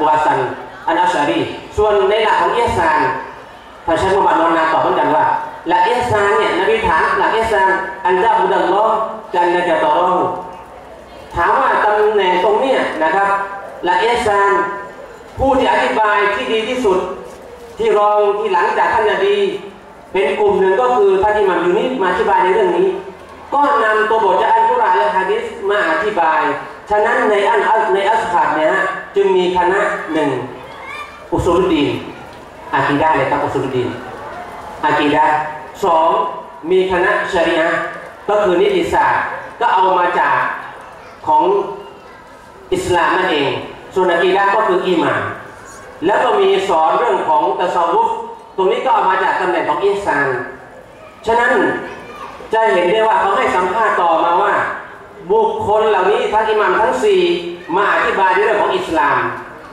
บูฮัสซันอันอัชารีส่วนในหลักของเอิสานท่านชัยมุฮัมมัดวนาตอบเหมือนกันว่าหลักอิสานเนี่ยนบีถามหลักอิสานอันดาบุดัลลอฮ์กันนะจะตอรองถามว่าตำแหน่งตรงเนี้ยนะครับหลักอิสานผู้ที่อธิบายที่ดีที่สุดที่รองที่หลังจากท่านนบีเป็นกลุ่มหนึ่งก็คือท่านอิหม่ามยูนิสมาอธิบายในเรื่องนี้ ก็นำตัวบทจากอัลกุรอานและฮะดิษมาอธิบาย ฉะนั้นในอันในอัสฮัดเนี่ยจึงมีคณะหนึ่งอุสุลดีนอากีดะเลยครับอุสุลดีนอากีดะสองมีคณะชริอะก็คือนิติศาสตร์ก็เอามาจากของอิสลามนั่นเองส่วนอากีดะก็คืออีหมานแล้วก็มีสอนเรื่องของตะซาวุฟตรงนี้ก็เอามาจากตำแหน่งของอิสานฉะนั้นจะเห็นได้ว่าเขาให้สัมภาษณ์ต่อมาว่า บุคคลเหล่านี้ทั้งอิหมัมทั้งสี่มาอธิบายในเรื่องของอิสลาม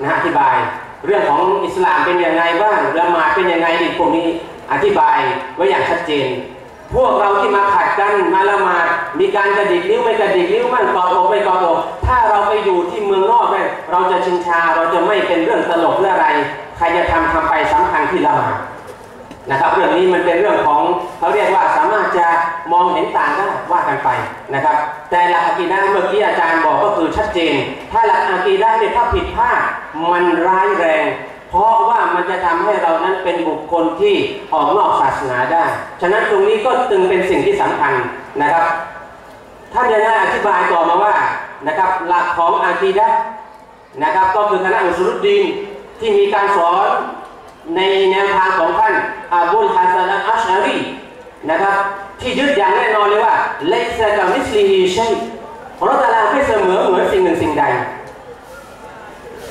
นะอธิบาย เรื่องของอิสลามเป็นยังไงบ้างละหมาดเป็นยังไงอีกพวกนี้อธิบายไว้อย่างชัดเจน พวกเราที่มาขัดกันมาละหมาดมีการกระดิกนิ้วไม่กระดิกนิ้วมั่นกอดอกไม่กอดอกถ้าเราไปอยู่ที่เมืองนอกเนี่ยเราจะชิงชาเราจะไม่เป็นเรื่องตลกเรื่องอะไร ใครจะทำทำไปสำคัญที่ละหมาด นะครับเรื่องนี้มันเป็นเรื่องของเขาเรียกว่าสามารถจะมองเห็นต่างได้ว่ากันไปนะครับ แต่หลักอะกีดะเมื่อกี้อาจารย์บอกก็คือชัดเจน ถ้าหลักอะกีดะห์เนี่ยถ้าผิดพลาดมันร้ายแรง เพราะว่ามันจะทำให้เรานั้นเป็นบุคคลที่ออกนอกศาสนาได้ ฉะนั้นตรงนี้ก็จึงเป็นสิ่งที่สำคัญนะครับท่านยังได้อธิบายต่อมาว่านะครับหลักของอากีดะนะครับ ก็คือคณะอุสุรุดดีนที่มีการสอน ในแนวทางของท่านอาบุลฮัสซันอัชอารีนะครับที่ยึดอย่างแน่นอนเลยว่าเลสกามิสลีฮีชัยอัลลอฮฺตะอาลาไม่เสมอเหมือนสิ่งหนึ่งสิ่งใด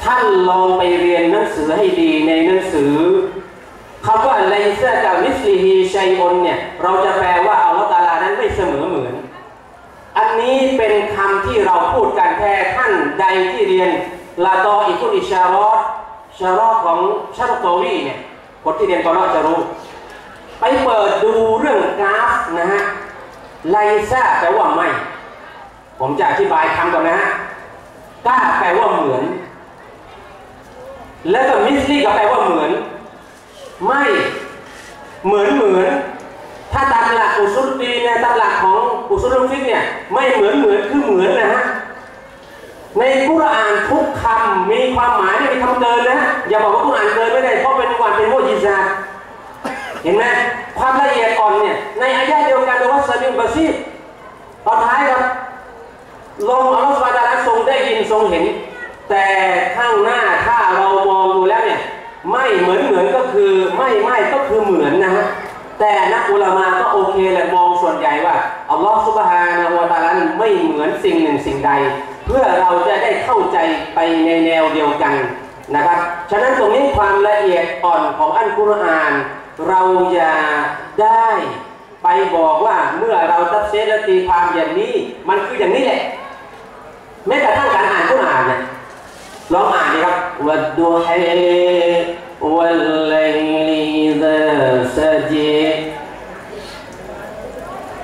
ท่านลองไปเรียนหนังสือให้ดีในหนังสือคำว่าเลสกามิสลีฮีชัยอนเนี่ยเราจะแปลว่าอัลลอฮฺตาลานั้นไม่เสมอเหมือน อันนี้เป็นคำที่เราพูดกันแค่ท่านใดที่เรียนลาตออิคุลิชารอ ชารอของชาตโตวีเนี่ยคนที่เรียนกอรอจะรู้ ไปเปิดดูเรื่องกราฟนะฮะไลซ่าแปลว่าไม่ ผมจะอธิบายคำก่อนนะฮะกล้าแปลว่าเหมือน แล้วก็มิสลี่ก็แปลว่าเหมือน ไม่เหมือนเหมือน ถ้าตามหลักอุซุลตีเนี่ยตามหลักของอุซุลฟิกเนี่ยไม่เหมือนเหมือนคือเหมือนนะฮะ ในกุรอานทุกคำมีความหมายไม่มีคำเกินนะอย่าบอกว่ากุรอานเกินไม่ได้เพราะเป็นวันเป็นโมจิซาเห็นไหมความละเอียดอ่อนเนี่ยในอายะเดียวกันเรียกว่าซาบิลบาซีตอนท้ายครับลงอัลลอฮฺสุบานตะอาทรงได้ยินทรงเห็น แต่ข้างหน้าถ้าเรามองดูแล้วเนี่ยไม่เหมือนเหมือนก็คือไม่ไม่ก็คือเหมือนนะฮะแต่นักอุลามาก็โอเคแหละมองส่วนใหญ่ว่าอัลลอฮฺสุบฮานะฮูวะตาลาไม่เหมือนสิ่งหนึ่งสิ่งใด พื่อเราจะได้เข้าใจไปในแนวเดียวกันนะครับ ฉะนั้นตรงนี้ความละเอียดอ่อนของอันกุรอาน เราอย่าได้ไปบอกว่าเมื่อเราตัดเซตและตีความอย่างนี้ มันคืออย่างนี้แหละ แม้กระทั่งการอ่านกุรอานเนี่ยลองอ่านดีครับวัดดูให้วัลไลลีซาซาจี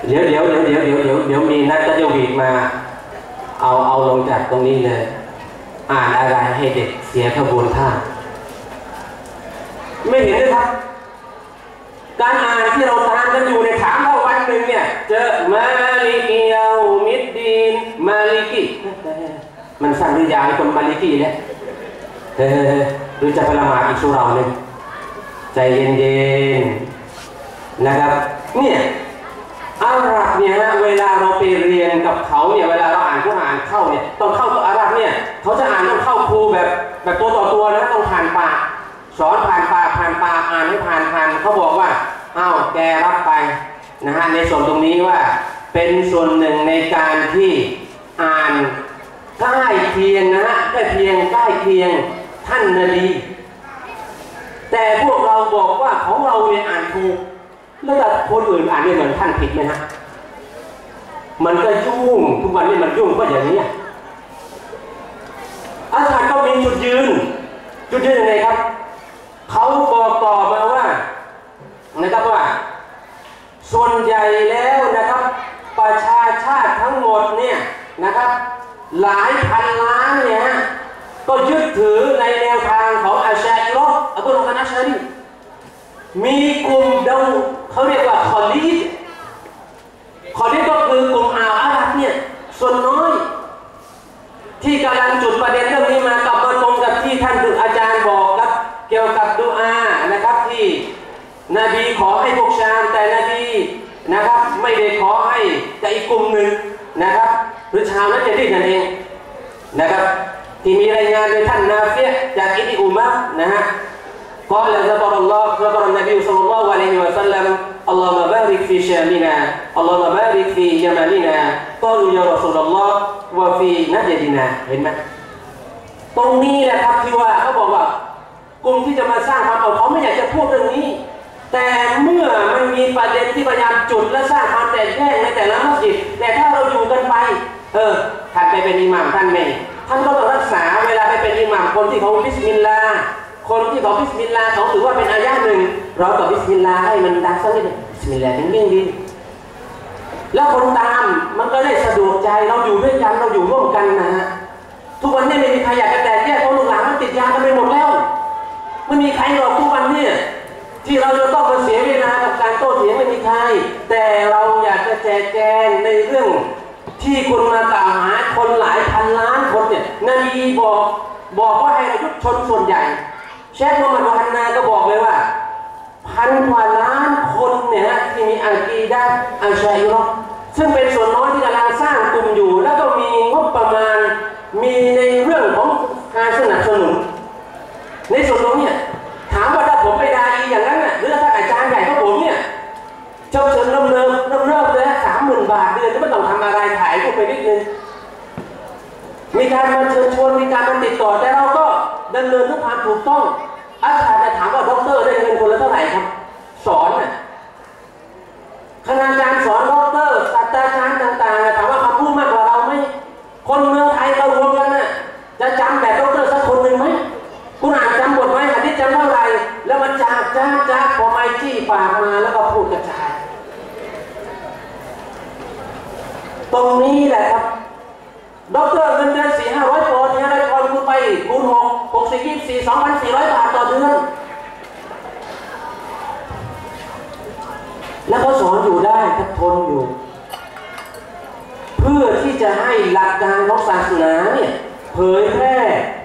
เดี๋ยวเดี๋ยวเดี๋ยวเดี๋ยวเดี๋ยวเดี๋ยวเดี๋ยวมีนักตะเจวีดมา เอาเอาลงจากตรงนี้เลย อ่านอะไรให้เด็กเสียขบวนท่าไม่เห็นเลยครับ การอ่านที่เราตามกันอยู่ในถามเราวันหนึ่งเนี่ยเจอมาลิกิยามิดดีนมาลิกิ มันสั้นหรือยาวคนมาลิกิเนี่ยเออรือจะไปละหมาดอีกสุเราหนึ่งใจเย็นๆนะครับ เนี่ย อาหรับเนี่ยฮะเวลาเราไปเรียนกับเขาเนี่ยเวลาเราอ่านกุรอานเข้าเนี่ยต้องเข้ากับอาหรับเนี่ยเขาจะอ่านต้องเข้าครูแบบแบบตัวต่อตัวนะต้องผ่านปากสอนผ่านปากผ่านปากอ่านให้ผ่านผ่านเขาบอกว่าอ้าวแกรับไปนะฮะในส่วนตรงนี้ว่าเป็นส่วนหนึ่งในการที่อ่านใกล้เคียงนะฮะใกล้เคียงใกล้เคียงท่านนาดีแต่พวกเราบอกว่าของเราเนี่ยอ่านถูก แล้วคนอื่นอ่านเนี่เหมือนท่านผิดไหมฮะมันก็ยุ่งทุกวันนี้มันยุ่งก็อย่างนี้อาจารย์ก็มีจุดยืน จุดยืนยังไงครับเขาบอกต่อมาว่านะครับว่า ส่วนใหญ่แล้วนะครับ ประชาชาติทั้งหมดเนี่ยนะครับ หลายพันล้านเนี่ยก็ยึดถือในแนวทางของอาชาอิโรอับดุลฮานาชารีมีกลุ่มดาว เขาเรียกว่าคอลีดคอลีดก็คือกลุ่มอ่าวอารักเนี่ยส่วนน้อย ที่กำลังจุดประเด็นเรื่องนี้มากลับมาตรงกับที่ท่านอาจารย์บอกครับ เกี่ยวกับดูอานะครับที่นบีขอให้พวกชามแต่นบีนะครับไม่ได้ขอให้แต่อีกกลุ่มหนึ่งนะครับหรือชาวนั้นจะดิ้นั่นเองนะครับที่มีรายงานโดยท่านนาเฟียจากอิบิุอุมะนะฮะกล่าวซะบะรัลลอฮ์ซะบะรันนบีศ็อลลัล وسلم اللهم بارك في شامنا اللهم بارك في يمننا قالوا يا رسول الله وفي نجدنا เห็นไหมตรงนี้แหละครับที่ว่าเขาบอกว่ากลุ่มที่จะมาสร้างความเอาเขาไม่อยากจะพูดเรื่องนี้ แต่เมื่อมันมีประเด็นที่พยายามจุดและสร้างความแตกแยกในแต่ละมัสยิดแต่ถ้าเราอยู่กันไป เออท่านไปเป็นอิหม่ามท่านไม่ท่านก็ต้องรักษาเวลาไปเป็นอิหม่ามคนที่เขาบิสมิลลาห์ คนที่เขาบิสมิลลาห์เขาถือว่าเป็นอายะหนึ่งเราก็บิสมิลลาห์ให้มันดังสักนิดหนึ่งบิสมิลลาห์เป็นเรื่องดีแล้วคนตามมันก็ได้สะดวกใจเราอยู่ด้วยกันเราอยู่ร่วมกันนะฮะทุกวันนี้ไม่มีใครอยากจะแตกแยกเพราะลูกหลานมันติดยากันไปหมดแล้วไม่มีใครหรอกทุกวันนี้ที่เราจะต้องมาเสียเวลากับการโต้เถียงไม่มีใครแต่เราอยากจะแจกแจงในเรื่องที่คนมากล่าวหาคนหลายพันล้านคนเนี่ยนบีบอกบอกว่าให้ยุดชนส่วนใหญ่ เชฟโมฮัมหมัดวาฮันนาก็บอกเลยว่า พันกว่าล้านคนเนี่ยฮะที่มีอากีดะอัลชัยรอห์ซึ่งเป็นส่วนน้อยที่กำลังสร้างกลุ่มอยู่ แล้วก็มีงบประมาณมีในเรื่องของการสนับสนุน ในส่วนตรงเนี้ยถามว่าถ้าผมไปดาอีอย่างนั้นน่ะหรือถ้าอาจารย์ใหญ่ของผมเนี่ยเจ้าเชิญเริ่มเริ่มเริ่มเริ่มเลยสามหมื่นบาทเดือนจะไม่ต้องทำอะไรถ่ายพวกไปนิดนึงมีการมาเชิญชวนมีการมาติดต่อแต่เราก็ดำเนินทุกความถูกต้อง อาจารย์จะถามว่าด็อกเตอร์ได้เงินคนละเท่าไหร่ครับ สอนน่ะคณาจารย์สอนด็อกเตอร์ศาสตราจารย์ต่างๆน่ะถามว่าเขาพูดมากกว่าเราไหมคนเมืองไทยเรารวมกันน่ะจะจำแบบด็อกเตอร์สักคนหนึ่งไหมคุณอ่านจำบทไหมหะดิษจำเท่าไหร่แล้วมันจากจ้าจ้าพอไม้จี้ปากมาแล้วก็พูดกระจาย ตรงนี้แหละครับด็อกเตอร์เงินเดือนสี่ห้าร้อยปอนด์สี่ห้าร้อยปอนด์คุณไปคูณหกหกสี่ยี่สี่สองพันสี่ร้อยบาทต่อเดือน แล้วเขาสอนอยู่ได้ทักทนอยู่ เพื่อที่จะให้หลักการของศาสนาเนี่ยเผยแพร่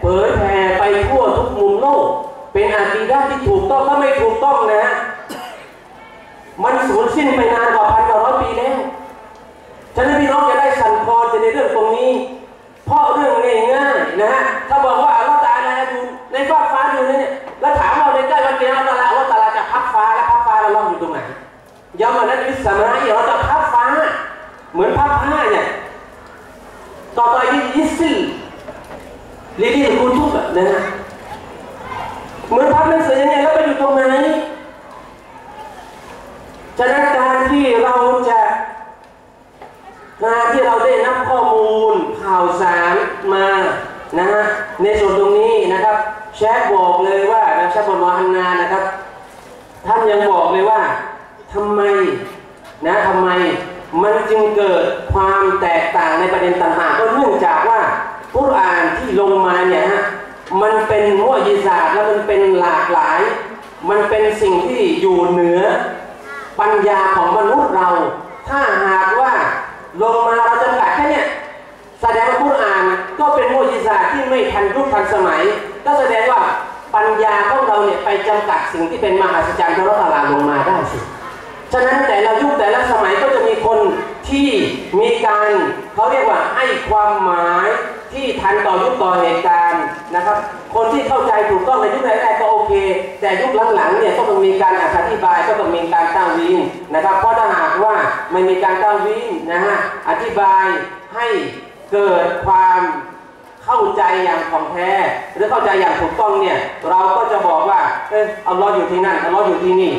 เผยแผ่ไปทั่วทุกมุมโลก เป็นอากีดะห์ที่ถูกต้องถ้าไม่ถูกต้องนะ มันสูญสิ้นไปนานกว่าพันกว่าร้อยปีแล้วฉะนั้นพี่น้องจะได้สั่นคลอนในเรื่องตรงนี้ เพราะเรื่องง่ายๆนะฮะ ถ้าบอกว่าอัลลอฮฺตาลาอยู่ในฟ้ากฟ้าอยู่เนี่ย แล้วถามเราในใกล้วันเกียรติอัลลอฮฺอัลลอฮฺตาลาจะพับฟ้าแล้วพับฟ้าเราลองอยู่ตรงไหนยามันนั้นวิสมาอีเราจะพับฟ้า เหมือนพับผ้าเนี่ย ต่อไปที่ยิสซิลลิลิลกูทุบอะนะฮะ เหมือนพับหนังสือยังไงแล้วไปอยู่ตรงไหน ฉะนั้นการที่เราจะการที่เราได้นับข้อมูลข่าวสารมานะฮะในส่วนตรงนี้นะครับ แชทบอกเลยว่านะแชทบนวาฮันนานะครับ ท่านยังบอกเลยว่าทำไมนะทำไมมันจึงเกิดความแตกต่างในประเด็นต่างๆก็เนื่องจากว่ากุรอานที่ลงมาเนี่ยฮะมันเป็นมุอญิซาตและมันเป็นหลากหลาย มันเป็นสิ่งที่อยู่เหนือ ปัญญาของมนุษย์เรา ถ้าหากว่าลงมาเราจำกัดแค่เนี้ยแสดงว่าผู้อ่านก็เป็นมุจิศาตที่ไม่ทันยุคทันสมัย ก็แสดงว่าปัญญาของเราเนี่ยไปจำกัดสิ่งที่เป็นมหัศจรรย์ที่เราตลาลงมาได้สิ ฉะนั้นแต่ละยุคแต่ละสมัยก็จะมีคนที่ มีการเขาเรียกว่าให้ความหมายที่ทันต่อยุคต่อเหตุการณ์นะครับ คนที่เข้าใจถูกต้องในยุคแรกๆก็โอเค แต่ยุคหลังๆเนี่ยก็ต้องมีการอธิบายก็ต้องมีการตั้งวินนะครับ เพราะถ้าหากว่าไม่มีการตั้งวินนะฮะอธิบายให้เกิดความเข้าใจอย่างของแท้หรือเข้าใจอย่างถูกต้องเนี่ยเราก็จะบอกว่าเอออัลลอฮ์อยู่ที่นั่นอัลลอฮ์อยู่ที่นี่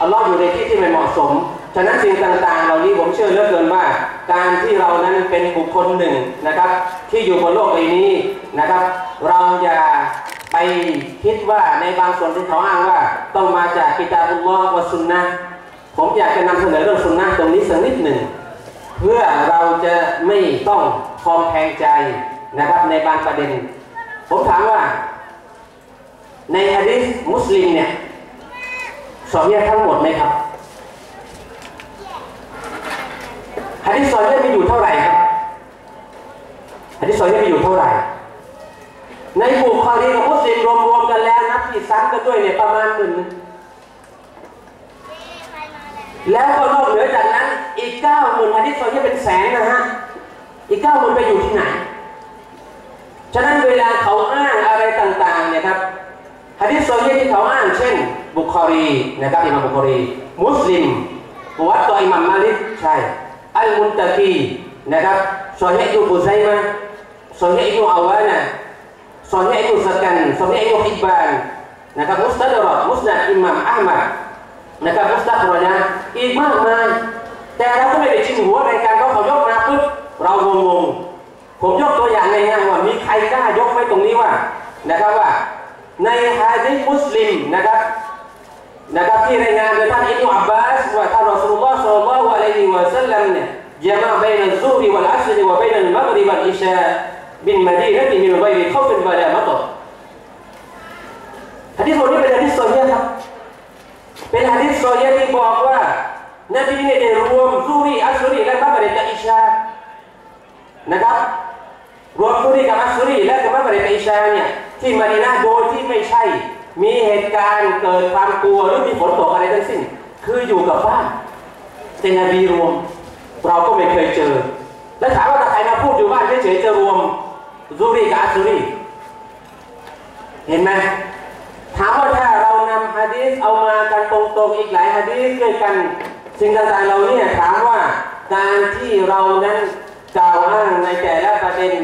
อัลลอฮ์อยู่ในที่ที่ไม่เหมาะสม ฉะนั้นสิ่งต่างๆ เหล่านี้ผมเชื่อเหลือเกินว่า การที่เรานั้นเป็นบุคคลหนึ่งนะครับ ที่อยู่บนโลกใบนี้นะครับ เราอย่าไปคิดว่าในบางส่วนที่เขาอ้างว่า ต้องมาจากกิตาบุลลอฮ์วะซุนนะผมอยากจะนำเสนอเรื่องซุนนะตรงนี้สักนิดหนึ่ง เพื่อเราจะไม่ต้องคลองแคลงใจนะครับในบางประเด็น ผมถามว่า ในฮะดิษมุสลิมเนี่ยสอนเนี่ยทั้งหมดไหมครับ ฮะดิษสอนเนี่ยมีอยู่เท่าไหร่ครับฮะดิษสอนเนี่ยมีอยู่เท่าไหร่ ในบุคคลีกับมุสลิมรวมๆกันแล้วนับที่ซ้ำกันด้วยเนี่ยประมาณหมื่นแล้วก็นอกเหนือจากนั้นอีกเก้าหมื่นฮะดิษสอนเนี่เป็นแสนนะฮะอีกเก้าหมื่นไปอยู่ที่ไหนฉะนั้นเวลาเขาอ้างอะไรต่างๆเนี่ยครับฮะดิษโซเฮีที่เขาอ้างเช่น บุคอรีนะครับอิมามบุคอรี มุสลิมวัดตัวอิมามมาลิกใช่ อัลมุนตะกีนะครับโซเฮีอิบนุไซมะโซเฮีอิบนุอาวานะโซเฮีอิบนุสกันโซเฮีอิบนุฮิบบานนะครับมุสตัดรอมุสนัดอิมามอัลมัดนะครับมุสตัดรอนะอีกมากมายแต่เราก็ไม่ได้ชินหัวในการเขาเขายกมาปุ๊บเรางงๆผมยกตัวอย่างง่ายๆว่ามีใครกล้ายกไว้ตรงนี้ว่านะครับว่าในฮะดิษมุสลิมนะครับนะครับที่รายงานโดยท่านอิบนุอับบาสว่าท่านรอสูลุลลอฮ์ศ็อลลัลลอฮุอะลัยฮิวะ ซัลลัมเนี่ยจะมาบนซุฮรีวัลอัสรีวะบนอัลมักริบวัลอิชาบินมะดีนะห์มินฆอยริเขาฟินวะลามะตฮะดิษบทนี้เป็นฮะดิษโซเฮียครับเป็นฮะดิษโซเฮียที่บอกว่านบีเนี่ยได้รวมซุฮรีอัสรีและมักริบกับอิชานะครับรวมซุรีกับอัสซุรีและกับมักริบอิชาเนี่ยที่มาดีนาโดยที่ไม่ใช่ มีเหตุการณ์เกิดความกลัวหรือมีฝนตกอะไรทั้งสิ้น คืออยู่กับบ้านเป็นนบีรวม เราก็ไม่เคยเจอ และถามว่าใครมาพูดอยู่บ้านเฉยๆจะรวมซูรีกับอัซูรีเห็นไหมถามว่าถ้าเรานำฮะดีษเอามากันตรงๆอีกหลายฮะดีษด้วยกันสิ่งต่างๆเราเนี่ยถามว่าการที่เรานั้นกล่าวอ้างในแต่ละประเด็น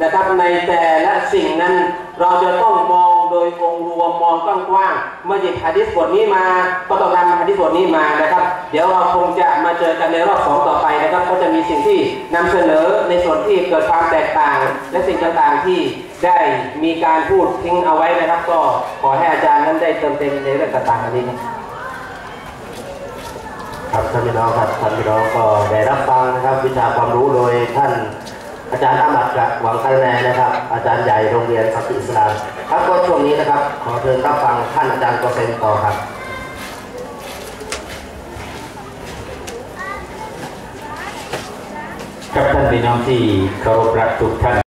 นะครับในแต่ละสิ่งนั้นเราจะต้องมองโดยองค์รวมมองกว้างๆเมื่อหยิบฮะดิษบทนี้มาก็ต้องนำฮะดิษบทนี้มานะครับ เดี๋ยวเราคงจะมาเจอกันในรอบสองต่อไปนะครับ ก็จะมีสิ่งที่นำเสนอในส่วนที่เกิดความแตกต่าง และสิ่งต่างๆที่ได้มีการพูดทิ้งเอาไว้นะครับ ก็ขอให้อาจารย์นั้นได้เติมเต็มในเรื่องต่างๆอันนี้ครับท่านพี่น้องครับท่านพี่น้องก็ได้รับฟังนะครับวิชาความรู้โดยท่าน อาจารย์อามัดกับหวังคะแนนนะครับ อาจารย์ใหญ่โรงเรียนพัฒอิสลามครับก็ช่วงนี้นะครับ ขอเชิญรับฟังท่านอาจารย์กอเซนต่อครับกับท่านพี่น้องที่เคารพรักทุกท่าน